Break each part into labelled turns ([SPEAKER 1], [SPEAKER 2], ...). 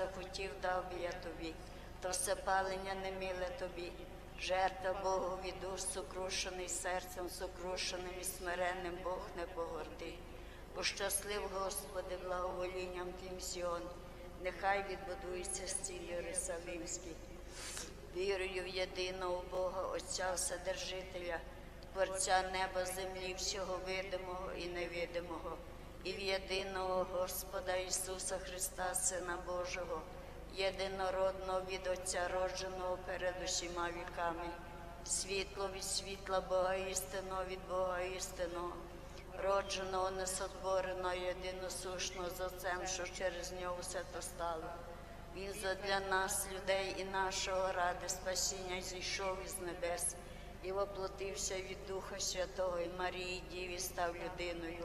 [SPEAKER 1] захотів, дав би я тобі, то все палення не миле тобі. Жертва Богові душ сокрушений серцем, сокрушеним і смиренним Бог не погорди. Пощаслив, Господи, благоволінням Тим Сіон, нехай відбудується стіль Єрусалимський. Вірую в єдиного Бога, Отця Вседержителя, Творця неба, землі, всього видимого і невидимого, і в єдиного Господа Ісуса Христа, Сина Божого, єдинородного від Отця, родженого перед усіма віками, світло від світла Бога істинного від Бога істинного, родженого, несотвореного, єдиносушного з Отцем, що через нього все то стало. Він задля нас, людей і нашого ради спасіння зійшов із небес і воплотився від Духа Святого і Марії Діві став людиною,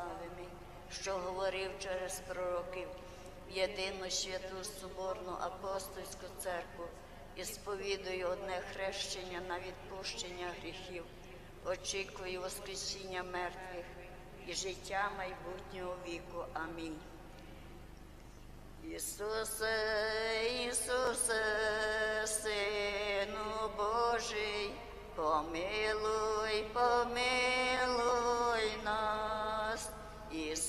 [SPEAKER 1] славими, що говорив через пророків в єдину святу Соборну апостольську церкву і сповідую одне хрещення на відпущення гріхів, очікую Воскресіння мертвих і життя майбутнього віку. Амінь. Ісусе, Ісусе, Сину Божий, помилуй, помилуй.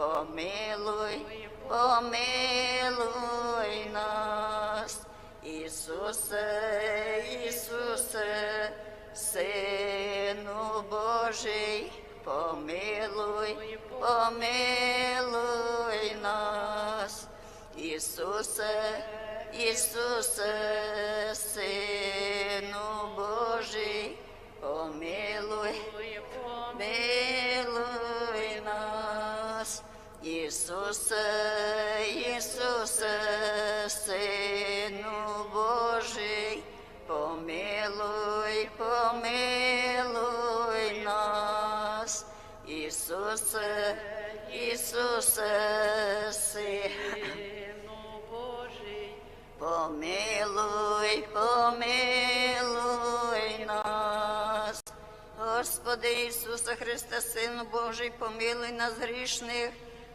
[SPEAKER 1] Божий, помилуй, помилуй нас. Ісусе, Ісусе, Сину Божий, помилуй, помилуй нас. Ісусе, Ісусе, Сину Божий, Ісусе, Ісусе, Сину Божий, помилуй, помилуй нас. Ісусе, Ісусе, Сину
[SPEAKER 2] Божий,
[SPEAKER 1] Помилуй, помилуй нас. Господи Ісусе Христе, Сину Божий, помилуй нас грішних.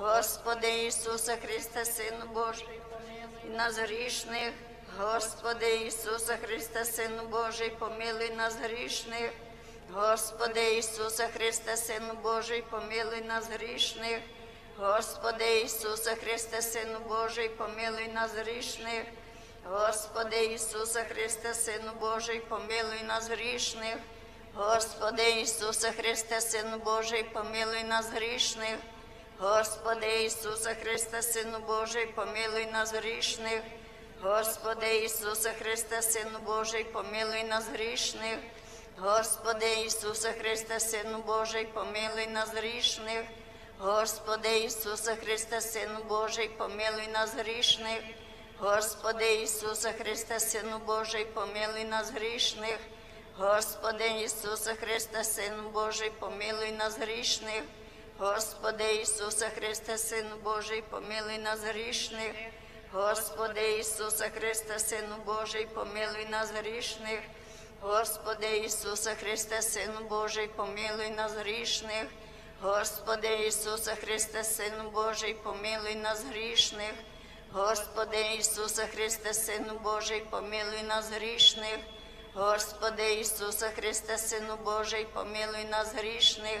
[SPEAKER 1] Господи Ісусе Христе, Сину Божий, нас грішних. Господи Ісусе Христе, Сину Божий, помилуй нас грішних. Господи Ісусе Христе, Сину Божий, помилуй нас грішних. Господи Ісусе Христе, Сину Божий, помилуй нас грішних. Господи Ісусе Христе, Сину Божий, помилуй нас грішних. Господи Ісусе Христе, Сину Божий, помилуй нас грішних. Господи Ісусе Христе, Сину Божий, помилуй нас грішних. Господи Ісусе Христе, Сину Божий, помилуй нас грішних. Господи Ісусе Христе, Сину Божий, помилуй нас грішних. Господи Ісусе Христе, Сину Божий, помилуй нас грішних. Господи Ісусе Христе, Сину Божий, помилуй нас грішних. Господи Ісусе Христе, Сину Божий, помилуй нас грішних. Господи Ісусе Христе, Сину Божий, помилуй нас грішних. Господи Ісусе Христе, Сину Божий, помилуй нас грішних. Господи Ісусе Христе, Сину Божий, помилуй нас грішних. Господи Ісусе Христе, Сину Божий, помилуй нас грішних. Господи Ісусе Христе, Сину Божий, помилуй нас грішних. Господи Ісусе Христе, Сину Божий, помилуй нас грішних.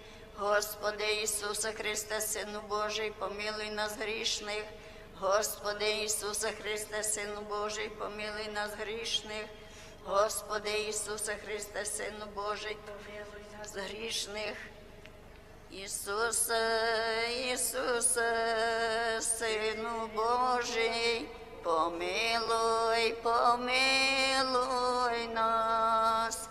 [SPEAKER 1] Господи Ісусе Христе, Сину Божий, помилуй нас грішних. Господи Ісусе Христе, Сину Божий, помилуй нас грішних. Господи Ісусе Христе, Сину Божий, помилуй нас грішних. Ісусе, Ісусе, Сину Божий, помилуй, помилуй нас.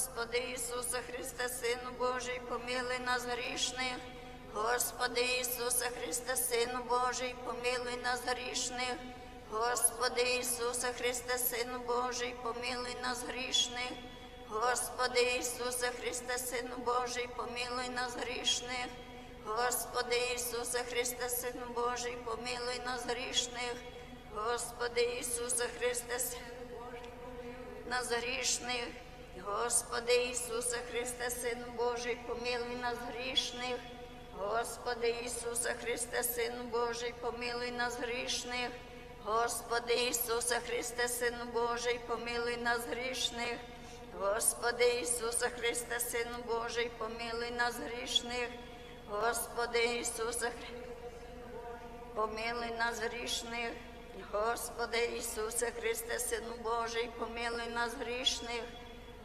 [SPEAKER 1] Господи Ісусе Христе, Сину Божий, помилуй нас грішних. Господи Ісусе Христе, Сину Божий, помилуй нас грішних. Господи Ісусе Христе, Сину Божий, помилуй нас грішних. Господи Ісусе Христе, Сину Божий, помилуй нас грішних. Господи Ісусе Христе, Сину Божий, помилуй нас грішних. Господи Ісусе Христе, Сину Божий, нас грішних. Господи Ісусе Христе, Сину Божий, помилуй нас грішних. Господи Ісусе Христе, Сину Божий, помилуй нас грішних. Господи Ісусе Христе, Сину Божий, помилуй нас грішних. Господи Ісусе Христе, Сину Божий, помилуй нас грішних. Господи Ісусе Христе, помилуй нас грішних. Господи Ісусе Христе, Сину Божий, помилуй нас грішних.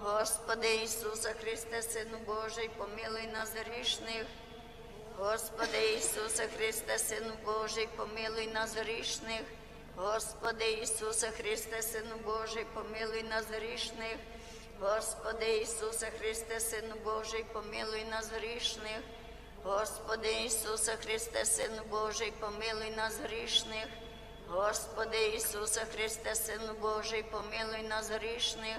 [SPEAKER 1] Господи Ісусе Христе, Сину Божий, помилуй нас грішних. Господи Ісусе Христе, Сину Божий, помилуй нас грішних. Господи Ісусе Христе, Сину Божий, помилуй нас грішних. Господи Ісусе Христе, Сину Божий, помилуй нас грішних. Господи Ісусе Христе, Сину Божий, помилуй нас грішних. Господи Ісусе Христе, Сину Божий, помилуй нас грішних.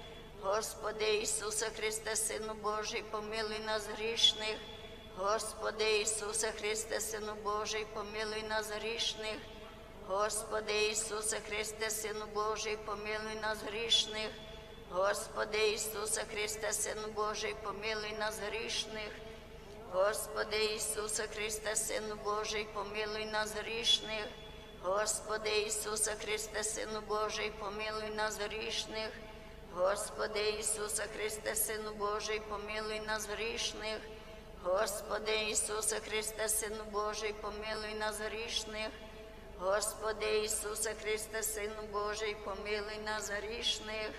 [SPEAKER 1] Господи Ісусе Христе, Сину Божий, помилуй нас грішних. Господи Ісусе Христе, Сину Божий, помилуй нас грішних. Господи Ісусе Христе, Сину Божий, помилуй нас грішних. Господи Ісусе Христе, Сину Божий, помилуй нас грішних. Господи Ісусе Христе, Сину Божий, помилуй нас грішних. Господи Ісусе Христе, Сину Божий, помилуй нас грішних. Господи Ісусе Христе, Сину Божий, помилуй нас грішних. Господи Ісусе Христе, Сину Божий, помилуй нас грішних. Господи Ісусе Христе, Сину Божий, помилуй нас грішних.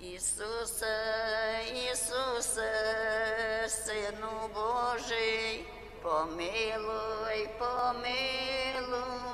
[SPEAKER 1] Ісусе, Ісусе, Сину Божий, помилуй, помилуй.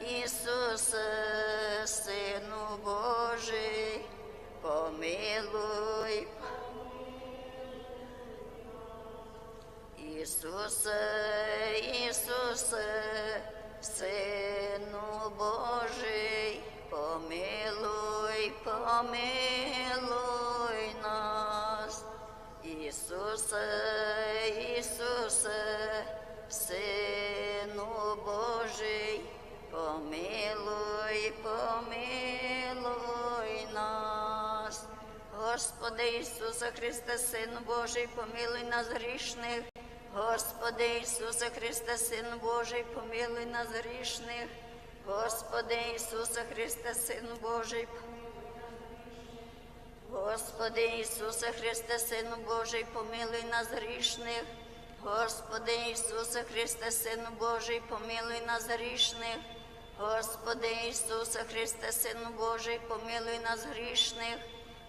[SPEAKER 1] Ісусе, Сину Божий, помилуй. Ісусе, Ісусе, Сину Божий, помилуй, помилуй нас. Ісусе, Ісусе, Сину Господи Ісусе Христе, Син Божий, помилуй нас грішних. Господи Ісусе Христе, Син Божий, помилуй нас грішних. Господи Ісусе Христе, Син Божий, Господи Ісусе Христе, Сину Божий, помилуй нас грішних. Господи Ісусе Христе, Сину Божий, помилуй нас грішних. Господи Ісусе Христе, Сину Божий, помилуй нас грішних.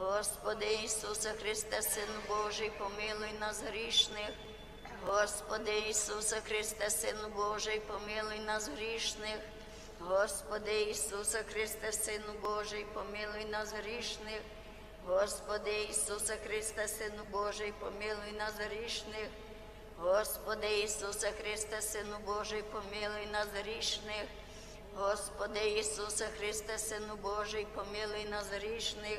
[SPEAKER 1] Господи Ісусе Христе, Сину Божий, помилуй нас грішних. Господи Ісусе Христе, Сину Божий, помилуй нас грішних. Господи Ісусе Христе, Сину Божий, помилуй нас грішних. Господи Ісусе Христе, Сину Божий, помилуй нас грішних. Господи Ісусе Христе, Сину Божий, помилуй нас грішних. Господи Ісусе Христе, Сину Божий, помилуй нас грішних.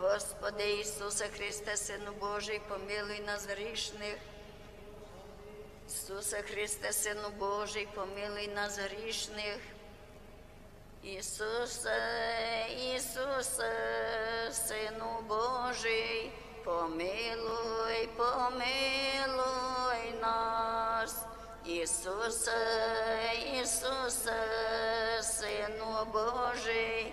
[SPEAKER 1] Господи Ісусе Христе, Сину Божий, помилуй нас грішних. Ісусе Христе, Сину Божий, помилуй нас грішних. Ісусе, Ісусе, Сину Божий, помилуй, помилуй нас. Ісусе, Ісусе, Сину Божий,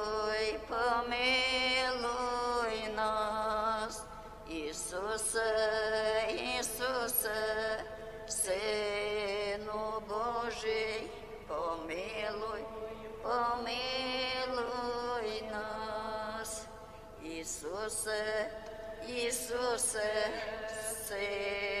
[SPEAKER 1] Ісусе, Ісусе, Сину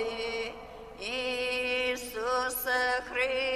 [SPEAKER 1] Господи, Ісусе Христе,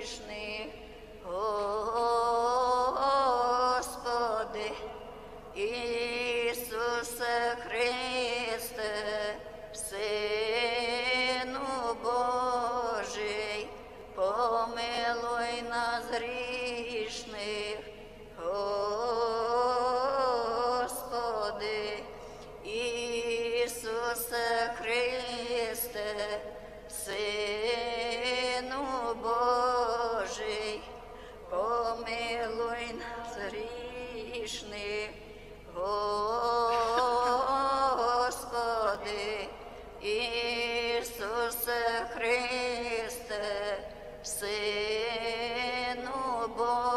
[SPEAKER 1] грішних, Сину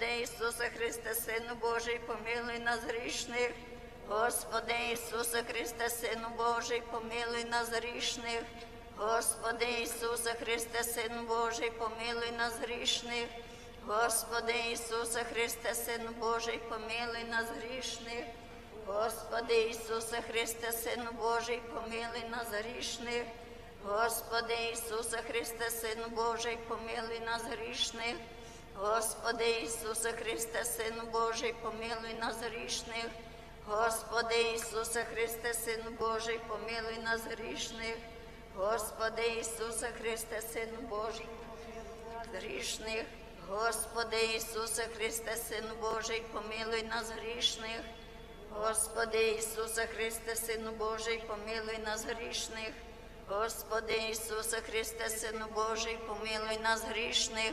[SPEAKER 1] Господи Ісусе Христе, Сину Божий, помилуй нас грішних. Господи Ісусе Христе, Сину Божий, помилуй нас грішних. Господи Ісусе Христе, Сину Божий, помилуй нас грішних. Господи Ісусе Христе, Сину Божий, помилуй нас грішних. Господи Ісусе Христе, Сину Божий, помилуй нас грішних. Господи Ісусе Христе, Сину Божий, помилуй нас грішних. Господи Ісусе Христе, Сину Божий, помилуй нас грішних. Господи Ісусе Христе, Сину Божий, помилуй нас грішних. Господи Ісусе Христе, Сину Божий, грішних. Господи Ісусе Христе, Сину Божий, помилуй нас грішних. Господи Ісусе Христе, Сину Божий, помилуй нас грішних. Господи Ісусе Христе, Сину Божий, помилуй нас грішних.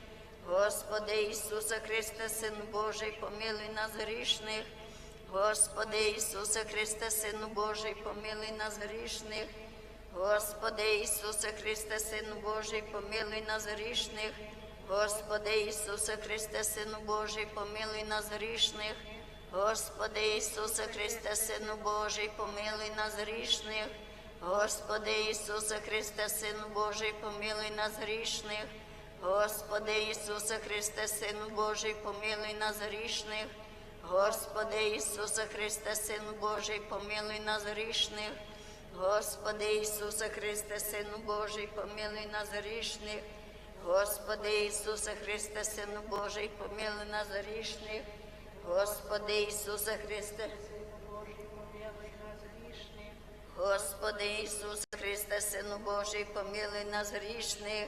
[SPEAKER 1] Господи Ісусе Христе, Сину Божий, помилуй нас грішних. Господи Ісусе Христе, Сину Божий, помилуй нас грішних. Господи Ісусе Христе, Сину Божий, помилуй нас грішних. Господи Ісусе Христе, Сину Божий, помилуй нас грішних. Господи Ісусе Христе, Сину Божий, помилуй нас грішних. Господи Ісусе Христе, Сину Божий, помилуй нас грішних. Господи Ісусе Христе, Сину Божий, помилуй нас грішних. Господи Ісусе Христе, Сину Божий, помилуй нас грішних. Господи Ісусе Христе, Сину Божий, помилуй нас грішних. Господи Ісусе Христе, Сину Божий, помилуй нас грішних. Господи Ісусе Христе, Господи Ісусе Христе, Сину Божий, помилуй нас грішних.